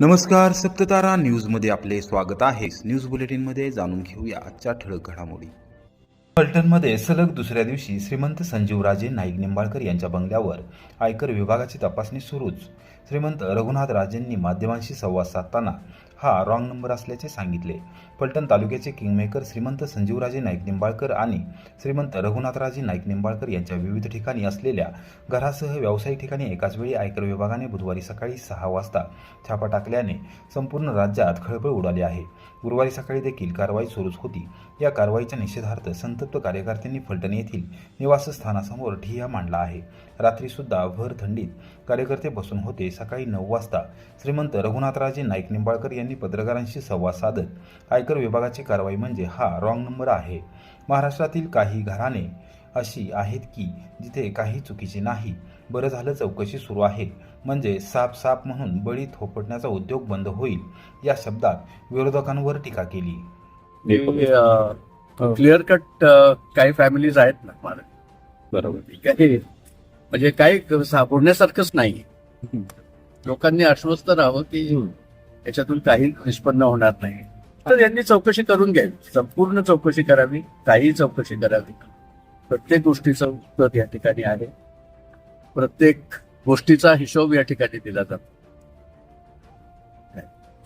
नमस्कार सप्ततारा न्यूजमध्ये आपले स्वागत आहे. न्यूज बुलेटिनमध्ये जाणून घेऊया आजच्या ठळक घडामोडी. फलटणमध्ये सलग दुसऱ्या दिवशी श्रीमंत संजीवराजे नाईक निंबाळकर यांच्या बंगल्यावर आयकर विभागाची तपासणी सुरूच. श्रीमंत रघुनाथ राजेंनी माध्यमांशी संवाद साधताना हा रॉंग नंबर असल्याचे सांगितले. फलटण तालुक्याचे किंगमेकर श्रीमंत संजीवराजे नाईक निंबाळकर आणि श्रीमंत रघुनाथराजे नाईक निंबाळकर यांच्या विविध ठिकाणी असलेल्या घरासह व्यावसायिक ठिकाणी एकाच वेळी आयकर विभागाने बुधवारी सकाळी सहा वाजता छापा टाकल्याने संपूर्ण राज्यात खळबळ उडाली आहे. गुरुवारी सकाळी देखील कारवाई सुरूच होती. या कारवाईच्या निषेधार्थ संतप्त कार्यकर्त्यांनी फलटण येथील निवासस्थानासमोर ठिय्या मांडला आहे. रात्रीसुद्धा भर थंडीत कार्यकर्ते बसून होते. सकाळी नऊ वाजता श्रीमंत रघुनाथराजे नाईक निंबाळकर यांनी पत्रकारांशी संवाद साधत आयकर विभागाची कारवाई म्हणजे हा रॉंग नंबर आहे. महाराष्ट्रातील काही घराणे अशी आहेत की जिथे काही चुकीचे नाही. बरं झालं चौकशी सुरू आहे. म्हणजे साप साप म्हणून बळी थोपटण्याचा उद्योग बंद होईल या शब्दात विरोधकांवर टीका केली. क्लिअर कट काही फॅमिलीज आहेत ना बरोबर. काही म्हणजे काही सापडण्यासारखंच नाही. लोकांनी आश्वस्त राहावं की याच्यातून काही निष्पन्न होणार नाही. तर यांनी चौकशी करून घ्यावी. संपूर्ण चौकशी करावी काही चौकशी करावी. प्रत्येक गोष्टीचं उत्तर या ठिकाणी आहे. प्रत्येक गोष्टीचा हिशोब या ठिकाणी दिला जातो.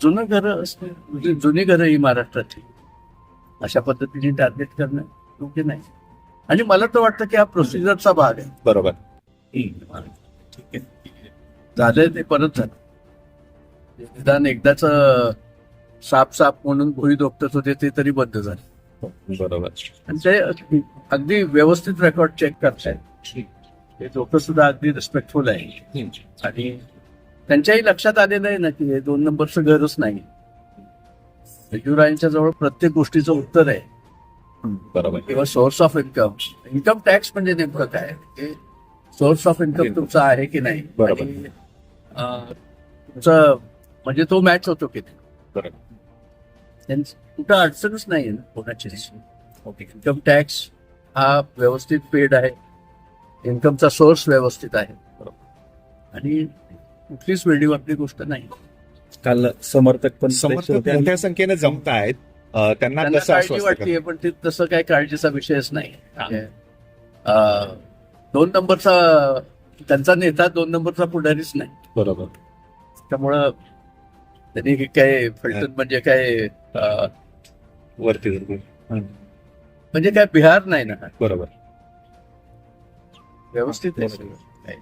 जुनं घरं असते म्हणजे जुनी घरं ही महाराष्ट्राची. अशा पद्धतीने टार्गेट करणं योग्य नाही. आणि मला तर वाटतं की हा प्रोसिजरचा भाग आहे. बरोबर. ठीक आहे. झालंय ते परत झालं. निदान एकदाच साप साप म्हणून भुई दोपटत होते ते तरी बंद झाले. बरोबर. आणि ते अगदी व्यवस्थित रेकॉर्ड चेक करतायत. ते लोक सुद्धा अगदी रिस्पेक्टफुल आहे. आणि त्यांच्याही लक्षात आलेलं आहे ना की हे दोन नंबरचं घरच नाही यजुरायांच्या जवळ प्रत्येक गोष्टीचं उत्तर आहे. बरोबर. किंवा source of income income tax म्हणजे नेमकं काय? सोर्स ऑफ इन्कम तुमचा आहे की नाही? तुमचं म्हणजे तो मॅच होतो की कुठं अडचणच नाही ना कोणाचीच इन्कम टॅक्स हा व्यवस्थित पेड आहे. इन्कमचा सोर्स व्यवस्थित आहे. आणि कुठलीच वेळीवाकडी गोष्ट नाही. काल समर्थक पण समर्थक मोठ्या संख्येने जमत आहेत त्यांना काळजी वाटते पण ते तसं काही काळजीचा विषयच नाही. म्हणजे, दोन नंबरचा त्यांचा नेता दोन नंबरचा पुढारीच नाही. बरोबर. त्यामुळं त्यांनी काय फलटण म्हणजे काय अं, वरती म्हणजे काय बिहार नाही ना? बरोबर. व्यवस्थित आहे सगळं. काही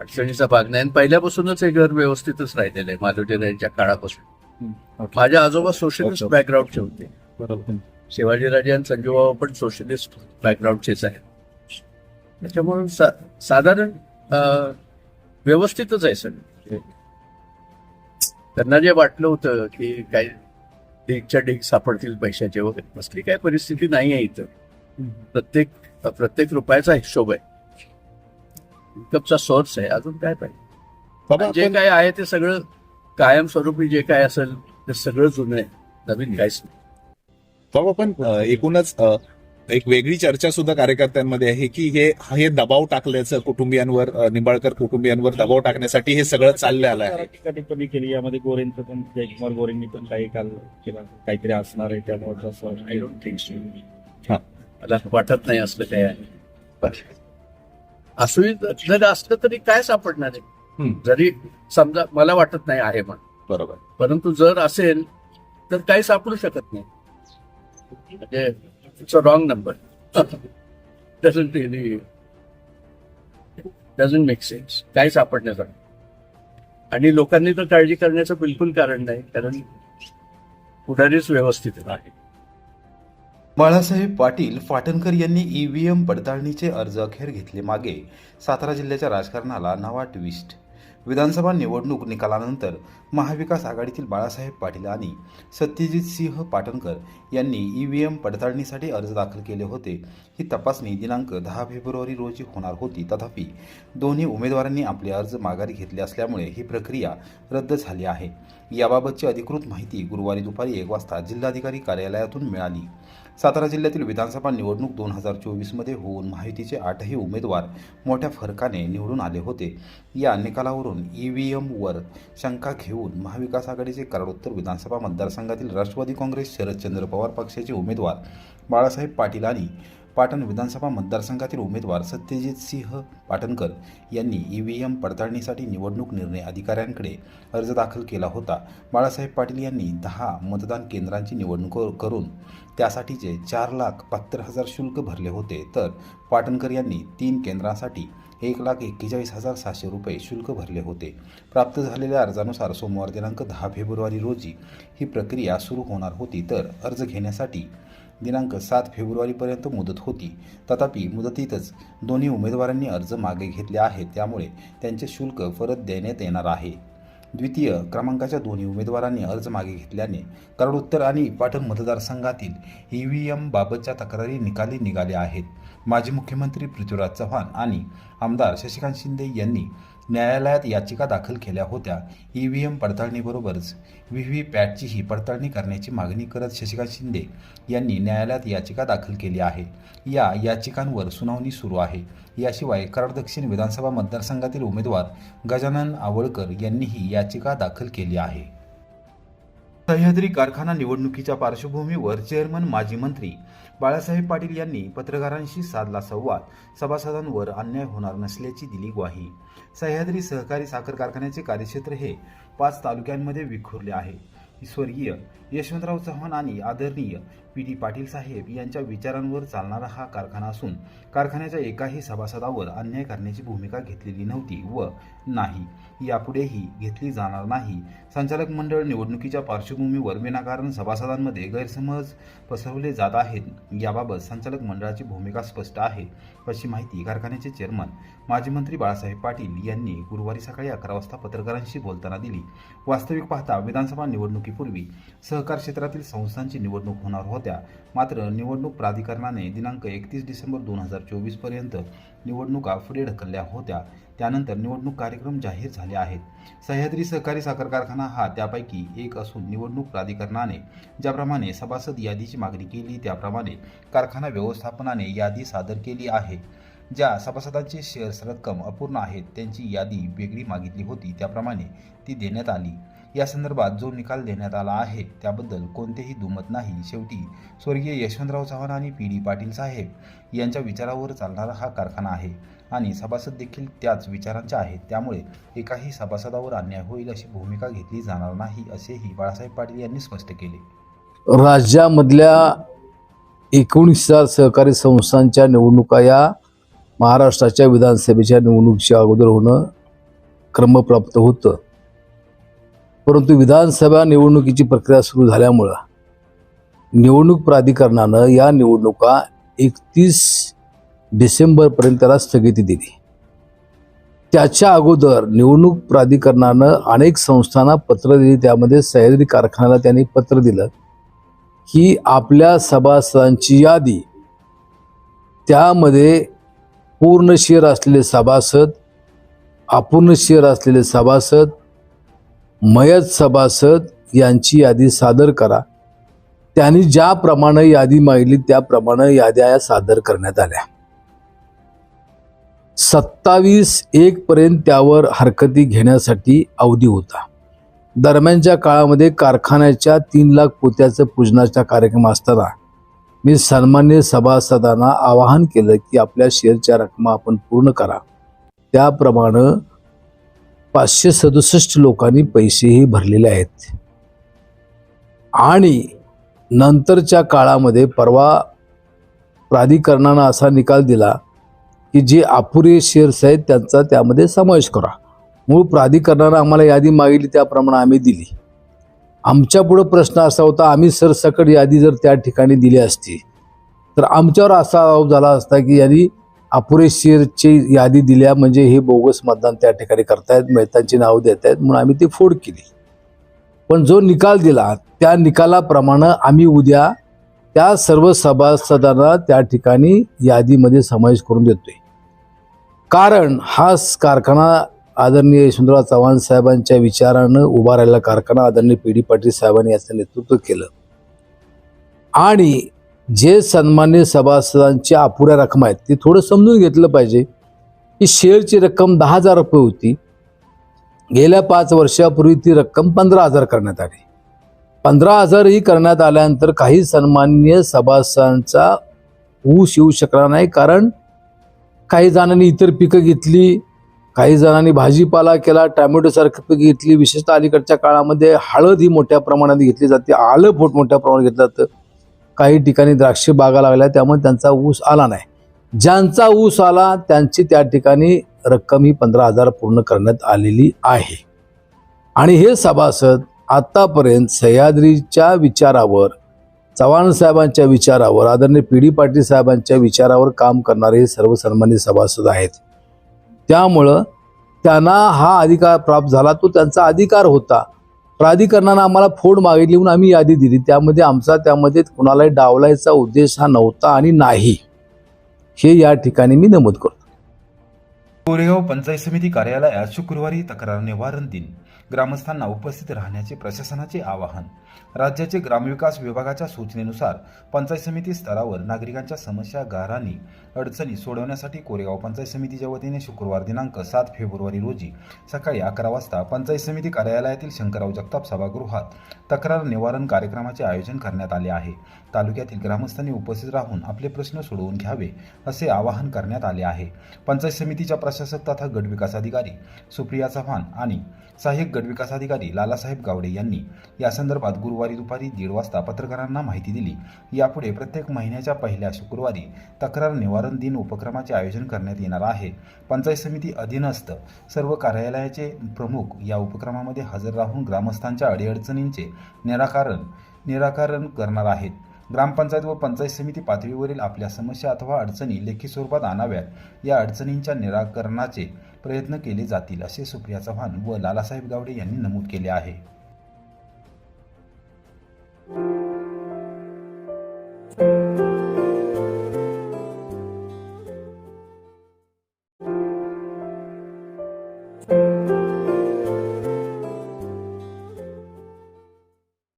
अडचणीचा भाग नाही. आणि पहिल्यापासूनच हे घर व्यवस्थितच राहिलेलं आहे माधवजीराजांच्या काळापासून. माझ्या आजोबा सोशलिस्ट Okay. बॅकग्राऊंडचे होते. बरोबर. शिवाजीराजे आणि संजूबाबा पण सोशलिस्ट बॅकग्राऊंडचेच आहेत. त्याच्यामुळे सा- साधारण अं, व्यवस्थितच आहे सगळं. त्यांना जे वाटलं होतं की काही ढीगच्या ढीग सापडतील पैशाचे वगैरे असली काही परिस्थिती नाही आहे इथं. प्रत्येक प्रत्येक रुपयाचा हिशोब आहे. इन्कमचा सोर्स आहे अजून काय पाहिजे? बाबा जे काय आहे ते सगळं कायमस्वरूपी जे काय असेल ते सगळं जुनं आहे. नवीन काहीच नाही. बाबा पण एकूणच एक वेगळी चर्चा सुद्धा कार्यकर्त्यांमध्ये आहे की हे हे दबाव टाकल्याचं कुटुंबियांवर निंबाळकर कुटुंबियांवर दबाव टाकण्यासाठी हे सगळं चाललं आलं आहे केली यामध्ये गोरेंचं पण जयकुमार गोरेंनी पण काही काल केला काहीतरी असणार आहे त्यामुळे असं आय डोंट थिंक सो हा. मला वाटत नाही असलं काय आहे. असू जर असलं तरी काय सापडणार आहे. जरी समजा मला वाटत नाही आहे म्हणून बरोबर. परंतु जर असेल तर काही सापडू शकत नाही. म्हणजे It's a wrong number. doesn't really doesn't make sense काही सापडण्यासाठी आणि लोकांनी तर काळजी करण्याचं बिलकुल कारण नाही कारण पुढारीच व्यवस्थित आहे. बाळासाहेब पाटील फाटणकर यांनी ईव्हीएम पडताळणीचे अर्ज अखेर घेतले मागे. सातारा जिल्ह्याच्या राजकारणाला नवा ट्विस्ट विधानसभा निवडणूक निकालानंतर महाविकास आघाडीतील बाळासाहेब पाटील आणि सत्यजित सिंह पाटणकर यांनी ईव्हीएम पडताळणीसाठी अर्ज दाखल केले होते. ही तपासणी दिनांक दहा फेब्रुवारी रोजी होणार होती. तथापि दोन्ही उमेदवारांनी आपले अर्ज माघारी घेतले असल्यामुळे ही प्रक्रिया रद्द झाली आहे. याबाबतची अधिकृत माहिती गुरुवारी दुपारी एक वाजता जिल्हाधिकारी कार्यालयातून मिळाली. सातारा जिल्ह्यातील विधानसभा निवडणूक दोन हजार चोवीसमध्ये होऊन महायुतीचे आठही उमेदवार मोठ्या फरकाने निवडून आले होते. या निकालावरून ई व्ही एमवर शंका घेऊन महाविकास आघाडीचे कराडोत्तर विधानसभा मतदारसंघातील राष्ट्रवादी काँग्रेस शरदचंद्र पवार पक्षाचे उमेदवार बाळासाहेब पाटील आणि पाटण विधानसभा मतदारसंघातील उमेदवार सत्यजित सिंह पाटणकर यांनी ई व्ही एम पडताळणीसाठी निवडणूक निर्णय अधिकाऱ्यांकडे अर्ज दाखल केला होता. बाळासाहेब पाटील यांनी दहा मतदान केंद्रांची निवडणूक करून त्यासाठीचे चार लाख बहात्तर हजार शुल्क भरले होते. तर पाटणकर यांनी तीन केंद्रांसाठी एक लाख एक्केचाळीस हजार सहाशे रुपये शुल्क भरले होते. प्राप्त झालेल्या अर्जानुसार सोमवार दिनांक दहा फेब्रुवारी रोजी ही प्रक्रिया सुरू होणार होती. तर अर्ज घेण्यासाठी दिनांक सात फेब्रुवारीपर्यंत मुदत होती. तथापि मुदतीतच दोन्ही उमेदवारांनी अर्ज मागे घेतले आहेत त्यामुळे त्यांचे शुल्क परत देण्यात येणार आहे. द्वितीय क्रमांकाच्या दोन्ही उमेदवारांनी अर्ज मागे घेतल्याने कराडोत्तर आणि पाटण मतदारसंघातील ई व्ही एमबाबतच्या तक्रारी निकाली निघाल्या आहेत. माजी मुख्यमंत्री पृथ्वीराज चव्हाण आणि आमदार शशिकांत शिंदे यांनी न्यायालयात याचिका दाखल केल्या होत्या. ई व्ही एम पडताळणीबरोबरच व्ही व्ही पॅटचीही पडताळणी करण्याची मागणी करत शशिकांत शिंदे यांनी न्यायालयात याचिका दाखल केली आहे. या याचिकांवर सुनावणी सुरू आहे. याशिवाय कराड दक्षिण विधानसभा मतदारसंघातील उमेदवार गजानन आवळकर यांनीही याचिका दाखल केली आहे. सह्याद्री कारखाना निवडणुकीच्या पार्श्वभूमीवर चेअरमन माजी मंत्री बाळासाहेब पाटील यांनी पत्रकारांशी साधला संवाद. सभासदांवर अन्याय होणार नसल्याची दिली ग्वाही. सह्याद्री सहकारी साखर कारखान्याचे कार्यक्षेत्र हे पाच तालुक्यांमध्ये विखुरले आहे. स्वर्गीय यशवंतराव चव्हाण आणि आदरणीय पी डी पाटील साहेब यांच्या विचारांवर चालणारा हा कारखाना असून कारखान्याच्या एकाही सभासदावर अन्याय करण्याची भूमिका घेतलेली नव्हती व नाही. यापुढेही घेतली जाणार नाही. संचालक मंडळ निवडणुकीच्या पार्श्वभूमीवर विनाकारण सभासदांमध्ये गैरसमज पसरवले जात आहेत. याबाबत संचालक मंडळाची भूमिका स्पष्ट आहे. अशी माहिती कारखान्याचे चेअरमन माजी मंत्री बाळासाहेब पाटील यांनी गुरुवारी सकाळी अकरा वाजता पत्रकारांशी बोलताना दिली. वास्तविक पाहता विधानसभा निवडणुकीपूर्वी सहकार क्षेत्रातील संस्थांची निवडणूक होणार होत्या. मात्र निवडणूक प्राधिकरणाने दिनांक एकतीस डिसेंबर दोन हजार चोवीसपर्यंत निवडणुका पुढे ढकलल्या होत्या. त्यानंतर निवडणूक कार्यक्रम जाहीर झाले आहेत. सह्याद्री सहकारी साखर कारखाना हा त्यापैकी एक असून निवडणूक प्राधिकरणाने ज्याप्रमाणे सभासद यादीची मागणी केली त्याप्रमाणे कारखाना व्यवस्थापनाने यादी सादर केली आहे. ज्या सभासदांचे शेअर्स रक्कम अपूर्ण आहेत त्यांची यादी वेगळी मागितली होती त्याप्रमाणे ती देण्यात आली. या संदर्भात जो निकाल देण्यात आला आहे त्याबद्दल कोणतेही दुमत नाही. शेवटी स्वर्गीय यशवंतराव चव्हाण आणि पी. डी. पाटील साहेब यांच्या विचारावर चालणारा हा कारखाना आहे आणि सभासद देखील त्याच विचारांचे आहेत. त्यामुळे एकाही सभासदावर अन्याय होईल अशी भूमिका घेतली जाणार नाही असेही बाळासाहेब पाटील यांनी स्पष्ट केले. राज्यामधल्या एकोणीस सहकारी संस्थांच्या निवडणुका या महाराष्ट्राच्या विधानसभेच्या निवडणुकीच्या अगोदर होणं क्रमप्राप्त होतं. परंतु विधानसभा निवडणुकीची प्रक्रिया सुरू झाल्यामुळं निवडणूक प्राधिकरणानं या निवडणुका एकतीस डिसेंबरपर्यंत त्याला स्थगिती दिली. त्याच्या अगोदर निवडणूक प्राधिकरणानं अनेक संस्थांना पत्र दिली त्यामध्ये सह्याद्री कारखान्याला त्यांनी पत्र दिलं की आपल्या सभासदांची यादी त्यामध्ये पूर्ण शेअर असलेले सभासद अपूर्ण शेअर असलेले सभासद मयत सभासद यांची यादी सादर करा. त्यांनी ज्याप्रमाणे यादी मागली त्याप्रमाणे याद्या या सादर करण्यात आल्या. सत्तावीस एक पर्यंत त्यावर हरकती घेण्यासाठी अवधी होता. दरम्यानच्या काळामध्ये कारखान्याच्या तीन लाख पोत्याचं पूजनाचा कार्यक्रम असताना मी सन्मान्य सभासदांना आवाहन केलं की आपल्या शेअरच्या रकमा आपण पूर्ण करा. त्याप्रमाणे पाचशे सदुसष्ट लोकांनी पैसेही भरलेले आहेत. आणि नंतरच्या काळामध्ये परवा प्राधिकरणानं असा निकाल दिला की जे अपुरे शेअर्स आहेत त्यांचा त्यामध्ये समावेश करा. मूळ प्राधिकरणानं आम्हाला यादी मागितली त्याप्रमाणे आम्ही दिली. आमच्या पुढं प्रश्न असा होता आम्ही सरसकट यादी जर त्या ठिकाणी दिली असती तर आमच्यावर असा आरोप झाला असता की यांनी अपुरेशीरची यादी दिल्या म्हणजे हे बोगस मतदान त्या ठिकाणी करतायत मेहतांची नावं देत आहेत म्हणून आम्ही ती फोड केली. पण जो निकाल दिला त्या निकालाप्रमाणे आम्ही उद्या त्या सर्व सभासदांना त्या ठिकाणी यादीमध्ये समावेश करून देतोय. कारण हा कारखाना आदरणीय यशवंतराव चव्हाण साहेबांच्या विचारानं उभा राहिलेला कारखाना आदरणीय पी डी पाटील साहेबांनी याचं नेतृत्व केलं. आणि जे सन्मान्य सभासदांच्या अपुऱ्या रक्कम आहेत ते थोडं समजून घेतलं पाहिजे. की शेअरची रक्कम दहा हजार रुपये होती. गेल्या पाच वर्षापूर्वी ती रक्कम पंधरा हजार करण्यात आली. पंधरा हजार ही करण्यात आल्यानंतर काही सन्मान्य सभासदांचा ऊस येऊ शकला नाही कारण काही जणांनी इतर पिकं घेतली काही जणांनी भाजीपाला केला टॅमॅटोसारखी पिकं घेतली विशेषतः अलीकडच्या काळामध्ये हळद ही मोठ्या प्रमाणात घेतली जाते. आलं पोट मोठ्या प्रमाणात घेतलं जातं. काही ठिकाणी द्राक्ष बागा लागल्या त्यामुळे त्यांचा ऊस आला नाही. ज्यांचा ऊस आला त्यांची त्या ठिकाणी रक्कम ही पंधरा हजार पूर्ण करण्यात आलेली आहे. आणि हे सभासद आत्तापर्यंत सह्याद्रीच्या विचारावर चव्हाण साहेबांच्या विचारावर आदरणीय पी डी पाटील साहेबांच्या विचारावर काम करणारे हे सर्व सन्मानित सभासद आहेत. त्यामुळं त्यांना हा अधिकार प्राप्त झाला तो त्यांचा अधिकार होता. प्राधिकरणानं आम्हाला फोड मागितली म्हणून आम्ही यादी दिली. त्यामध्ये आमचा त्यामध्ये कुणालाही डावलायचा उद्देश हा नव्हता आणि नाही. हे या ठिकाणी मी नमूद करतो. कोरेगाव पंचायत समिती कार्यालयात शुक्रवारी तक्रार निवारण दिन. ग्रामस्थांना उपस्थित राहण्याचे प्रशासनाचे आवाहन. राज्याचे ग्रामविकास विभागाच्या सूचनेनुसार पंचायत समिती स्तरावर नागरिकांच्या समस्या गारांनी अडचणी सोडवण्यासाठी कोरेगाव पंचायत समितीच्या वतीने शुक्रवार दिनांक सात फेब्रुवारी रोजी सकाळी अकरा वाजता पंचायत समिती कार्यालयातील शंकरराव जगताप सभागृहात तक्रार निवारण कार्यक्रमाचे आयोजन करण्यात आले आहे. तालुक्यातील ग्रामस्थांनी उपस्थित राहून आपले प्रश्न सोडवून घ्यावे असे आवाहन करण्यात आले आहे. पंचायत समितीच्या प्रशासक तथा गटविकास अधिकारी सुप्रिया चव्हाण आणि सहाय्यक गटविकास अधिकारी लालासाहेब गावडे यांनी या संदर्भात गुरुवारी दुपारी दीड वाजता पत्रकारांना माहिती दिली. यापुढे प्रत्येक महिन्याच्या पहिल्या शुक्रवारी तक्रार निवारण दिन उपक्रमाचे आयोजन करण्यात येणार आहे. पंचायत समिती अधीनस्थ सर्व कार्यालयाचे प्रमुख या उपक्रमामध्ये हजर राहून ग्रामस्थांच्या अडीअडचणींचे निराकरण निराकरण करणार आहेत. ग्रामपंचायत व पंचायत समिती पातळीवरील आपल्या समस्या अथवा अडचणी लेखी स्वरूपात आणाव्यात. या अडचणींच्या निराकरणाचे प्रयत्न केले जातील असे सुप्रिया चव्हाण व लालासाहेब गावडे यांनी नमूद केले आहे. thank you